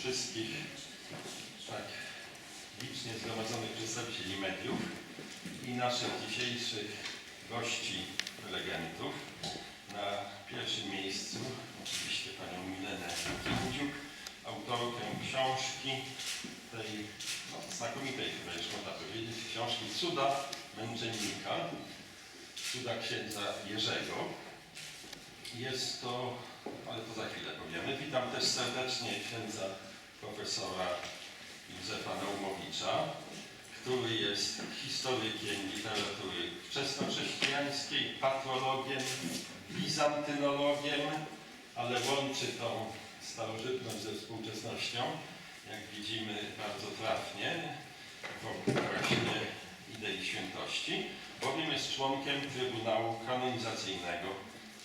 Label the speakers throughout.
Speaker 1: wszystkich tak licznie zgromadzonych przedstawicieli mediów i naszych dzisiejszych gości, prelegentów. Na pierwszym miejscu oczywiście panią Milenę Kindziuk, autorkę książki tej no, znakomitej chyba już można powiedzieć, książki Cuda Męczennika, Cuda księdza Jerzego. Jest to, ale to za chwilę powiemy. Witam też serdecznie księdza profesora Józefa Naumowicza, który jest historykiem literatury wczesnochrześcijańskiej, patrologiem, bizantynologiem, ale łączy tą starożytność ze współczesnością, jak widzimy bardzo trafnie, właśnie idei świętości, bowiem jest członkiem Trybunału Kanonizacyjnego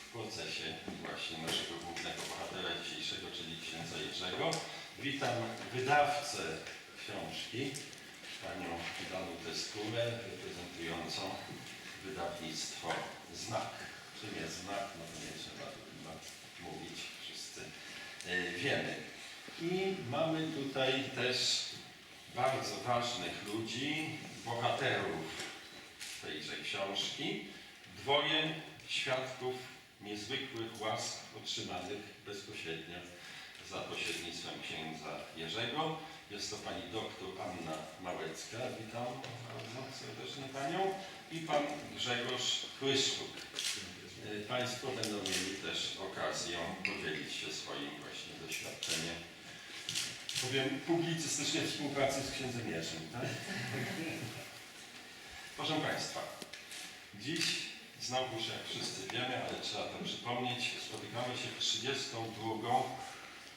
Speaker 1: w procesie właśnie naszego głównego bohatera dzisiejszego, czyli księdza Jerzego. Witam wydawcę książki, panią Danutę Skórę, reprezentującą wydawnictwo Znak. Czym jest znak? No to nie trzeba chyba mówić, wszyscy e, wiemy. I mamy tutaj też bardzo ważnych ludzi, bohaterów tejże książki. Dwoje świadków niezwykłych łask otrzymanych bezpośrednio za pośrednictwem księdza Jerzego. Jest to pani doktor Anna Małecka. Witam bardzo serdecznie panią. I pan Grzegorz Kryszczuk. E, Państwo będą mieli też okazję podzielić się swoim właśnie doświadczeniem. Powiem publicystycznie współpracy z księdzem Jerzym, tak? Proszę Państwa, dziś znowuż jak wszyscy wiemy, ale trzeba to przypomnieć, spotykamy się w 32.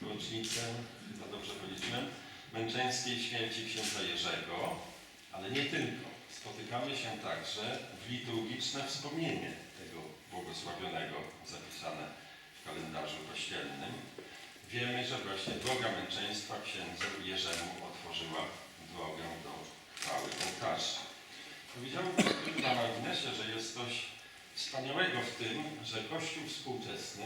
Speaker 1: rocznicę, chyba dobrze policzyłem, męczeńskiej śmierci księdza Jerzego, ale nie tylko. Spotykamy się także w liturgiczne wspomnienie tego błogosławionego zapisane w kalendarzu kościelnym. Wiemy, że właśnie droga męczeństwa księdzu Jerzemu otworzyła drogę do chwały ołtarza. Powiedziałem na marginesie, że jest coś wspaniałego w tym, że Kościół współczesny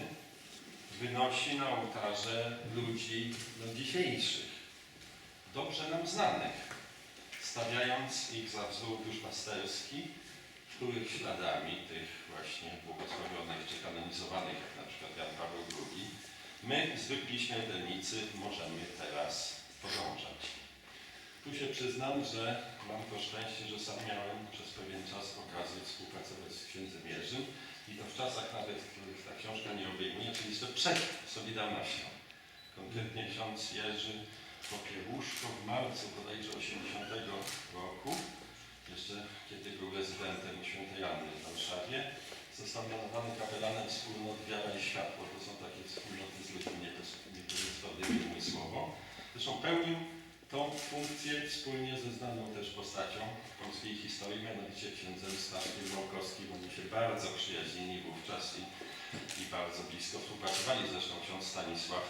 Speaker 1: wynosi na ołtarze ludzi no, dzisiejszych, dobrze nam znanych, stawiając ich za wzór duszpasterski, których śladami tych właśnie błogosławionych czy kanonizowanych, jak na przykład Jan Paweł II, my, zwykli śmiertelnicy, możemy teraz podążać. Tu się przyznam, że mam to szczęście, że sam miałem przez pewien czas okazję współpracować z księdzem Jerzym i to w czasach nawet, w których ta książka nie obejmuje, czyli jeszcze przed Solidarnością. Konkretnie ksiądz Jerzy Popiełuszko w marcu bodajże 80 roku, jeszcze kiedy był rezydentem świętej Anny w Warszawie, został mianowany kapelanem wspólnot Wiara i Światło. To są takie wspólnoty z ludźmi niepełnosprawnymi umysłowo. Zresztą pełnił tą funkcję wspólnie ze znaną też postacią polskiej historii, mianowicie księdzem Staszkiem Małkowskim. Oni się bardzo przyjaźnili wówczas i, i bardzo blisko współpracowali. Zresztą ksiądz Stanisław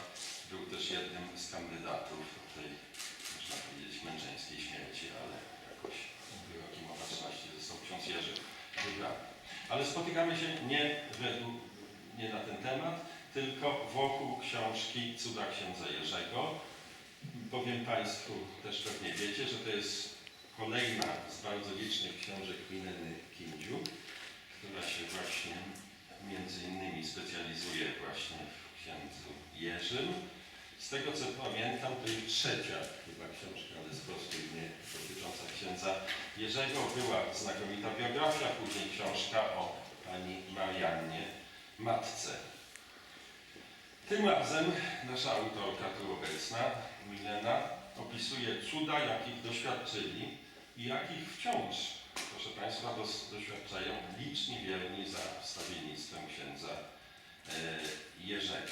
Speaker 1: był też jednym z kandydatów tej, można powiedzieć, męczeńskiej śmierci, ale jakoś wyrokiem opatrzności został ksiądz Jerzy wybrany. Ale spotykamy się nie, według, nie na ten temat, tylko wokół książki Cuda księdza Jerzego, Powiem Państwu, też pewnie wiecie, że to jest kolejna z bardzo licznych książek Mileny Kindziuk, która się właśnie między innymi specjalizuje właśnie w księdzu Jerzym. Z tego co pamiętam, to już trzecia chyba książka, ale z prostu nie dotycząca księdza Jerzego. Była znakomita biografia, później książka o pani Mariannie Matce. Tym razem nasza autorka tu obecna, Milena, opisuje cuda, jakich doświadczyli i jakich wciąż, proszę Państwa, doświadczają liczni wierni za wstawiennictwem księdza e, Jerzego.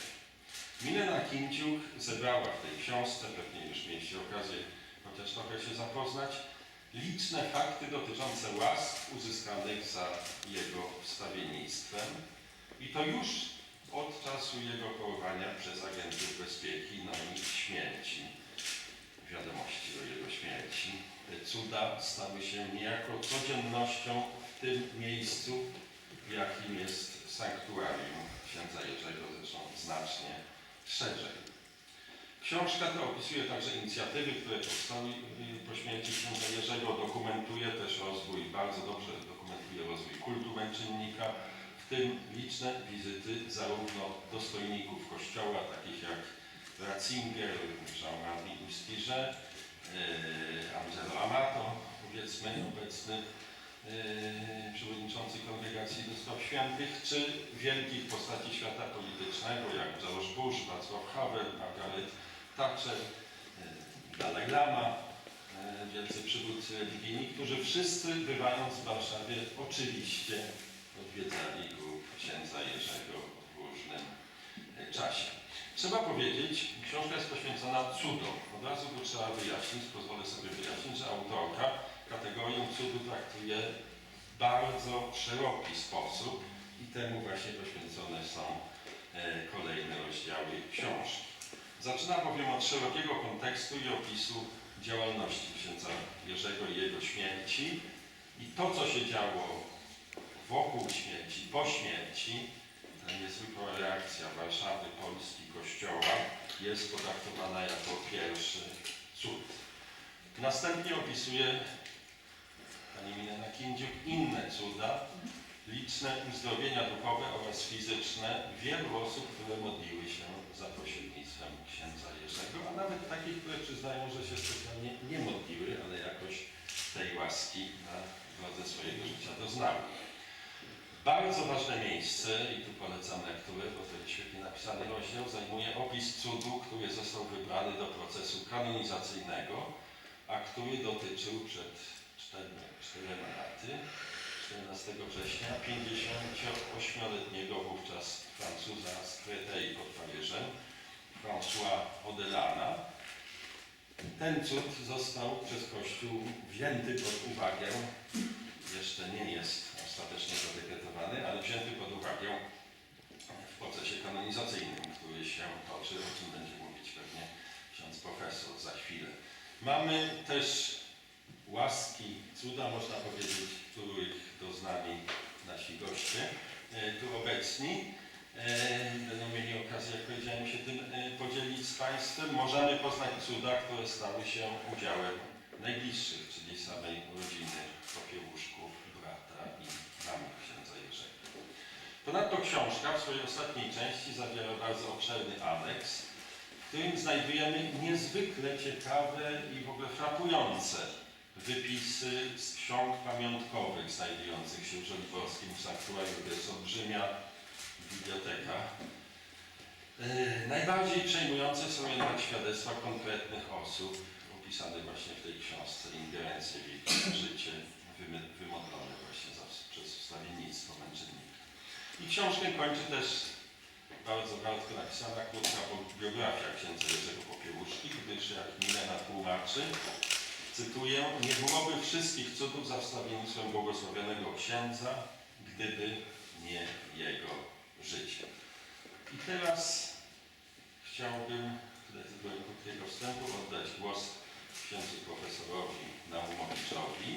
Speaker 1: Milena Kinciuk zebrała w tej książce, pewnie już mieliście okazję chociaż trochę się zapoznać, liczne fakty dotyczące łask uzyskanych za jego wstawiennictwem i to już od czasu jego polowania przez agentów bezpieki, no i śmierci, wiadomości o jego śmierci. Cuda stały się niejako codziennością w tym miejscu, jakim jest sanktuarium księdza Jerzego, zresztą znacznie szerzej. Książka ta opisuje także inicjatywy, które powstały po śmierci księdza Jerzego, dokumentuje też rozwój, bardzo dobrze dokumentuje rozwój kultu męczennika, tym liczne wizyty zarówno dostojników kościoła, takich jak Ratzinger, Jean-Marie Ustiże, yy, Angelo Amato, powiedzmy, obecny yy, przewodniczący Kongregacji Spraw Świętych, czy wielkich postaci świata politycznego, jak George Bush, Václav Havel, Margaret Thatcher, yy, Dalai Lama, yy, wielcy przywódcy religijni, którzy wszyscy bywając w Warszawie oczywiście odwiedzali grób księdza Jerzego w różnym yy, czasie. Trzeba powiedzieć, książka jest poświęcona cudom. Od razu to trzeba wyjaśnić, pozwolę sobie wyjaśnić, że autorka kategorię cudu traktuje w bardzo szeroki sposób i temu właśnie poświęcone są e, kolejne rozdziały książki. Zaczyna bowiem od szerokiego kontekstu i opisu działalności księdza Jerzego i jego śmierci i to, co się działo wokół śmierci, po śmierci, ta niezwykła Warszawy, Polski, Kościoła jest potraktowana jako pierwszy cud. Następnie opisuje pani Milena Kindziuk inne cuda, liczne uzdrowienia duchowe oraz fizyczne wielu osób, które modliły się za pośrednictwem księdza Jerzego, a nawet takich, które przyznają, że się specjalnie nie modliły, ale jakoś tej łaski na drodze swojego życia doznały. Bardzo ważne miejsce, i tu polecam lekturę, bo to jest świetnie napisany rozdział, zajmuje opis cudu, który został wybrany do procesu kanonizacyjnego, a który dotyczył przed czterema, czterema laty, 14 września, 58-letniego wówczas Francuza z Créteil pod Paryżem, François Odelana. Ten cud został przez Kościół wzięty pod uwagę, jeszcze nie jest ostatecznie zadekretowany, ale wzięty pod uwagę w procesie kanonizacyjnym, który się toczy, o czym będzie mówić pewnie ksiądz profesor za chwilę. Mamy też łaski, cuda, można powiedzieć, których doznali nasi goście e, tu obecni. E, Będą mieli okazję, jak powiedziałem, się tym e, podzielić z Państwem. Możemy poznać cuda, które stały się udziałem najbliższych, czyli samej rodziny popiełuszków, brata i mamy księdza Jerzego. Ponadto książka w swojej ostatniej części zawiera bardzo obszerny aneks, w którym znajdujemy niezwykle ciekawe i w ogóle frapujące wypisy z ksiąg pamiątkowych znajdujących się w Żoliborskim w sanktuarium, to jest olbrzymia biblioteka. E, Najbardziej przejmujące są jednak świadectwa konkretnych osób, opisane właśnie w tej książce, ingerencje w ich życie, wymodlone właśnie przez wstawiennictwo męczennika. I książkę kończy też bardzo krótko napisana krótka biografia księdza Jerzego Popiełuszki, gdyż jak Milena tłumaczy, cytuję, nie byłoby wszystkich cudów za wstawiennictwem błogosławionego księdza, gdyby nie jego życie. I teraz chciałbym, tylko krótkiego wstępu, oddać głos księdzu profesorowi Naumowiczowi,